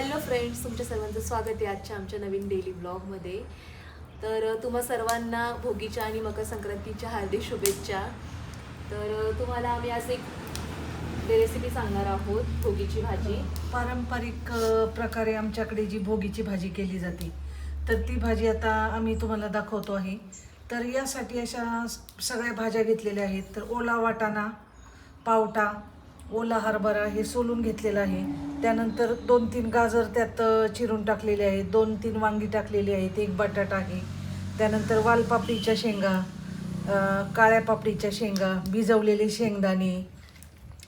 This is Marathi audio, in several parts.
हॅलो फ्रेंड्स तुमच्या सर्वांचं स्वागत आहे आजच्या आमच्या नवीन डेली ब्लॉगमध्ये तर तुम्हा सर्वांना भोगीच्या आणि मकर संक्रांतीच्या हार्दिक शुभेच्छा. तर तुम्हाला आम्ही आज एक रेसिपी सांगणार आहोत भोगीची भाजी. पारंपरिक प्रकारे आमच्याकडे जी भोगीची भाजी केली जाते तर ती भाजी आता आम्ही तुम्हाला दाखवतो आहे. तर यासाठी अशा सगळ्या भाज्या घेतलेल्या आहेत. तर ओला वाटाणा पावटा ओला हरभरा हे सोलून घेतलेलं आहे. त्यानंतर दोन तीन गाजर त्यात चिरून टाकलेले आहेत. दोन तीन वांगी टाकलेली आहेत. एक बटाटा आहे. त्यानंतर वालपापडीच्या शेंगा काळ्या पापडीच्या शेंगा भिजवलेले शेंगदाणे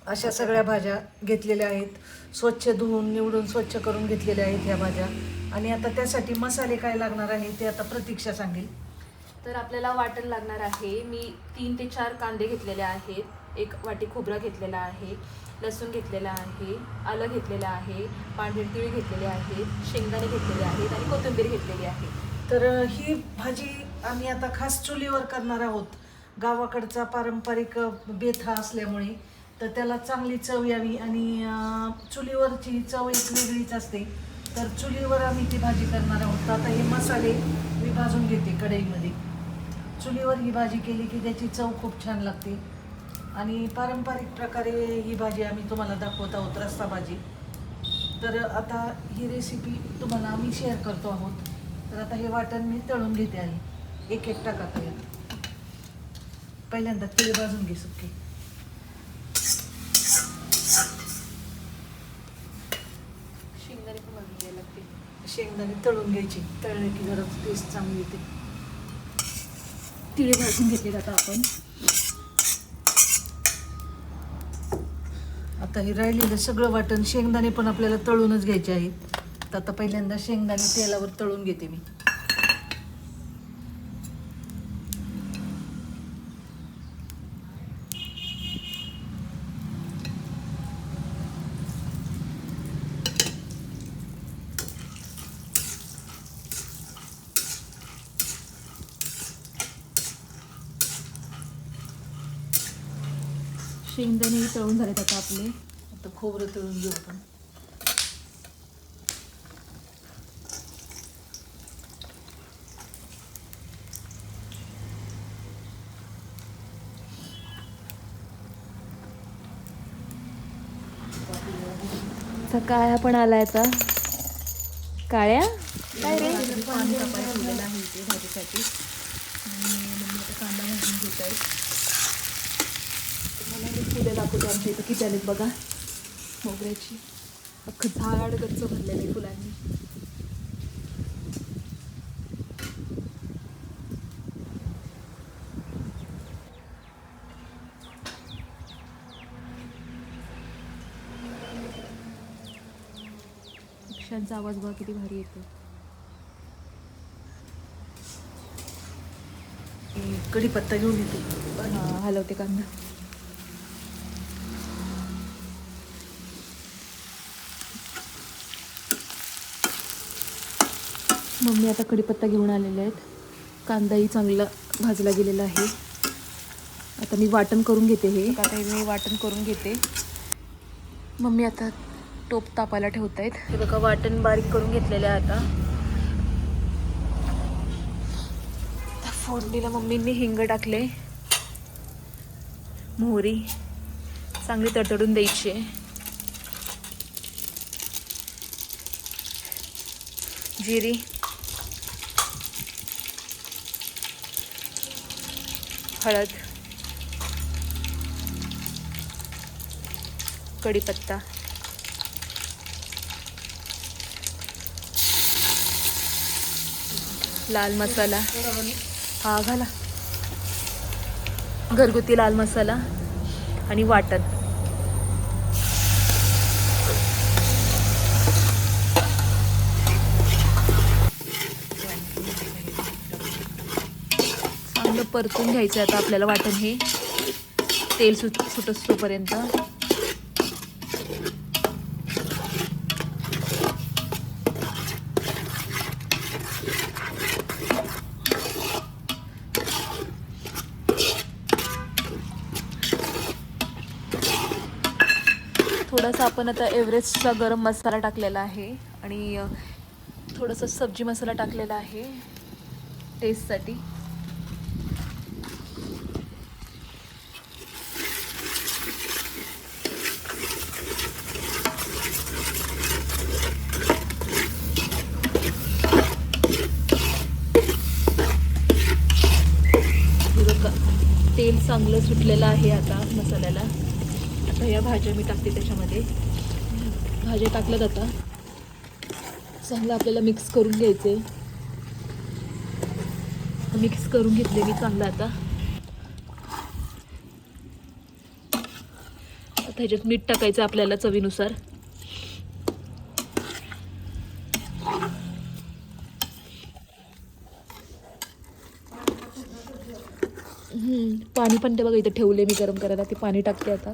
अशा सगळ्या भाज्या घेतलेल्या आहेत. स्वच्छ धुवून निवडून स्वच्छ करून घेतलेल्या आहेत ह्या भाज्या. आणि आता त्यासाठी मसाले काय लागणार आहे ते आता प्रतीक्षा सांगेल. तर आपल्याला वाटण लागणार आहे. मी तीन ते चार कांदे घेतलेले आहेत. एक वाटी खोबरा घेतलेला आहे. लसूण घेतलेला आहे आलं घेतलेलं आहे पांढरे तिळ घेतलेले आहेत शेंगदाणे घेतलेले आहेत आणि कोथिंबीर घेतलेली आहे. तर ही भाजी आम्ही आता खास चुलीवर करणार आहोत. गावाकडचा पारंपरिक बेथा असल्यामुळे. तर त्याला चांगली चव यावी आणि चुलीवरची चव एक वेगळीच असते. तर चुलीवर आम्ही ती भाजी करणार आहोत. तर आता हे मसाले मी भाजून घेते कढईमध्ये. चुलीवर ही भाजी केली की त्याची चव खूप छान लागते. आणि पारंपरिक प्रकारे ही भाजी आम्ही तुम्हाला दाखवत आहोत रस्सा भाजी. तर आता ही रेसिपी तुम्हाला आम्ही शेअर करतो आहोत. तर आता हे वाटण मी तळून घेते आहे एक एक टाका यात पहिल्यांदा तिळे भाजून घे सुके. शेंगदाणे पण भाजून घ्यायला लागते शेंगदाणे तळून घ्यायची. तळले की जरा टेस्ट चांगली येते. तिळे भाजून घेतले आता आपण. आता हे राहिलेलं सगळं वाटण शेंगदाणे पण आपल्याला तळूनच घ्यायचे आहेत. तर आता पहिल्यांदा शेंगदाणे तेलावर तळून घेते मी. शेंगदाणे तळून झालेत आता आपले. आता खोबरं तळून घेऊ आपण. काळ्या पण आलाय आता? काळ्या? काय रे पाणी तापायला आहे भाजीसाठी आणि मम्मी आता कांदा भाजून घेत आहेत मला हे फुलं दाखवतो आमच्या इथं. किती आलेत बघा. मोगऱ्याची. अख्खं झाड गच्च भरलेलं आहे फुलांनी. पक्ष्यांचा आवाज बघा किती भारी येतो. कढीपत्ता घेऊन येते. हलवते कांदा. मम्मी आता कढीपत्ता घेऊन आलेले आहेत. कांदाही चांगला भाजला गेलेला आहे. आता मी वाटण करून घेते हे. आता मी वाटण करून घेते. मम्मी आता टोप तापायला ठेवत आहेत. हे बघा वाटण बारीक करून घेतलेलं आहे आता. आता फोडणीला मम्मींनी हिंग टाकले. मोहरी चांगली तडतडून द्यायची आहे. जिरी हळद कढीपत्ता लाल मसाला. हा घाला. घरगुती लाल मसाला आणि वाटण. चांगलं परतून घ्यायचं आता आपल्याला वाटण हे. तेल सुट सुटसतोपर्यंत. थोडासा आपण आता एव्हरेस्टचा गरम मसाला टाकलेला आहे आणि थोडंसं सब्जी मसाला टाकलेला आहे. टेस्टसाठी हे बघा तेल चांगलं सुटलेलं आहे आता मसाल्याला. आता या भाज्या मी टाकते त्याच्यामध्ये. भाज्या टाकल्यात आता. चांगलं आपल्याला मिक्स करून घ्यायचे मिक्स करून घेतले मी चांगलं आता. आता ह्याच्यात मीठ टाकायचं आपल्याला चवीनुसार. पाणी पण ते बघा इथे ठेवले मी गरम करायला ते पाणी टाकते आता.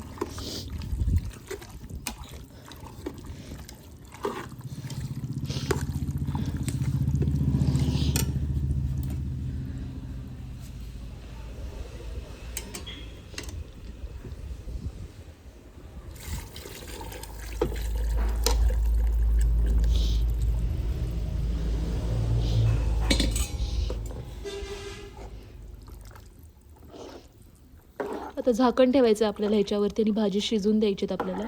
आता झाकण ठेवायचं आहे आपल्याला ह्याच्यावरती आणि भाजी शिजवून द्यायची आहेत आपल्याला.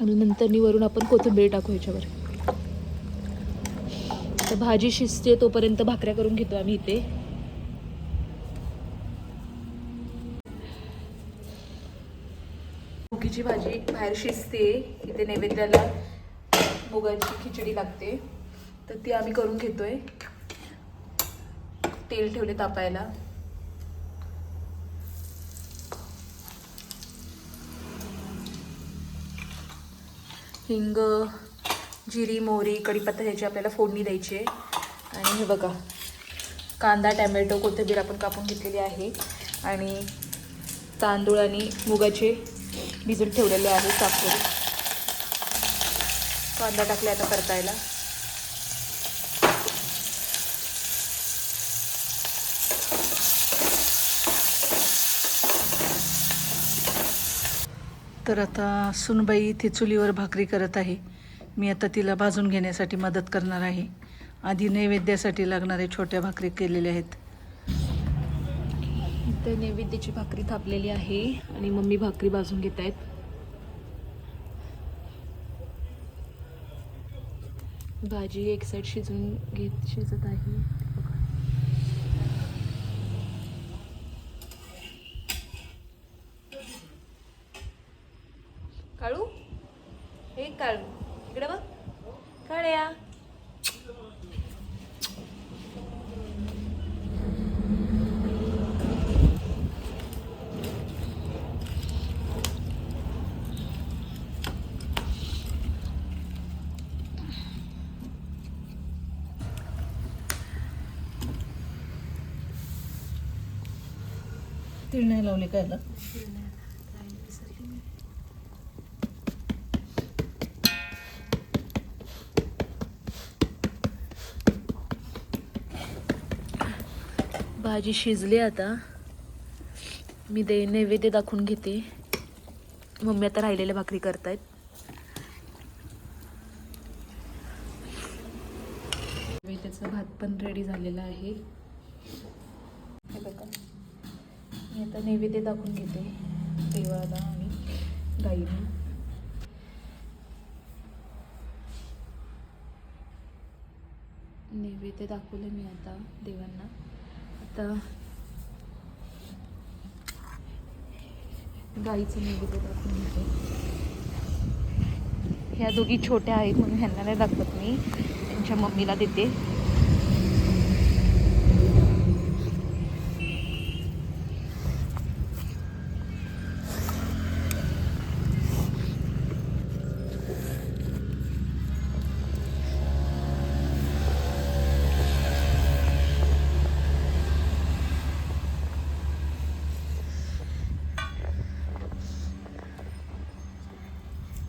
आणि नंतर वरून आपण कोथिंबीर टाकू ह्याच्यावर. आता भाजी शिजते तोपर्यंत भाकऱ्या करून घेतो आम्ही इथे. मुगीची भाजी बाहेर शिजते. इथे नैवेद्याला मुगाची खिचडी लागते. तर ती आम्ही करून घेतोय. तेल ठेवले तापायला. हिंग जिरी मोहरी कढीपत्ता ह्याची आपल्याला फोडणी द्यायची आहे. आणि हे बघा कांदा टॅमॅटो कोथिंबीर आपण कापून घेतलेली आहे. आणि तांदूळ आणि मुगाचे भिजून ठेवलेले आहे साखर. कांदा टाकले आता परतायला. तर आता सुनबाई इथे चुलीवर भाकरी करत आहे. मी आता तिला भाजून घेण्यासाठी मदत करणार आहे. आधी नैवेद्यासाठी लागणारे छोट्या भाकरी केलेल्या आहेत. इथं नैवेद्याची भाकरी थापलेली आहे आणि मम्मी भाकरी भाजून घेत आहेत. भाजी एक साईड शिजून घेत शिजत आहे. हे काळू इकडे बघ काळ्या तीळ नाही लावली काय भाजी शिजली आता. मी दे नैवेद्य दाखवून घेते. मम्मी आता राहिलेल्या भाकरी करतायत. नैवेद्याचा भात पण रेडी झालेला आहे. हे बघा. मी आता नैवेद्य दाखवून घेते. देवाला आणि गाईला नैवेद्य दाखवले मी आता देवांना. आता गाईचं ह्या दोघी छोट्या आहेत म्हणून ह्यांना नाही दाखवत मी. त्यांच्या मम्मीला देते.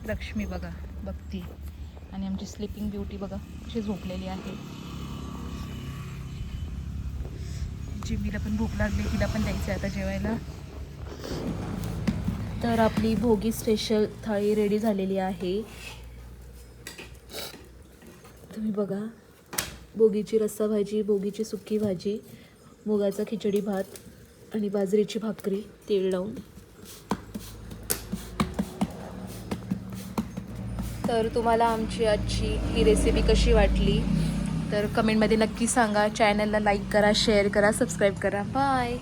लक्ष्मी बघा बघती आणि आमची स्लिपिंग ब्युटी बघा कशी झोपलेली आहे. जिमीला पण भूक लागली तिला पण द्यायचं आहे आता जेवायला. तर आपली भोगी स्पेशल थाळी रेडी झालेली आहे. तुम्ही बघा भोगीची रस्सा भाजी भोगीची सुकी भाजी मुगाचा खिचडी भात आणि बाजरीची भाकरी तेल लावून. तर तुम्हाला आमची आजची ही रेसिपी कशी वाटली? तर कमेंटमध्ये नक्की सांगा. चॅनलला लाईक करा शेअर करा सबस्क्राईब करा. बाय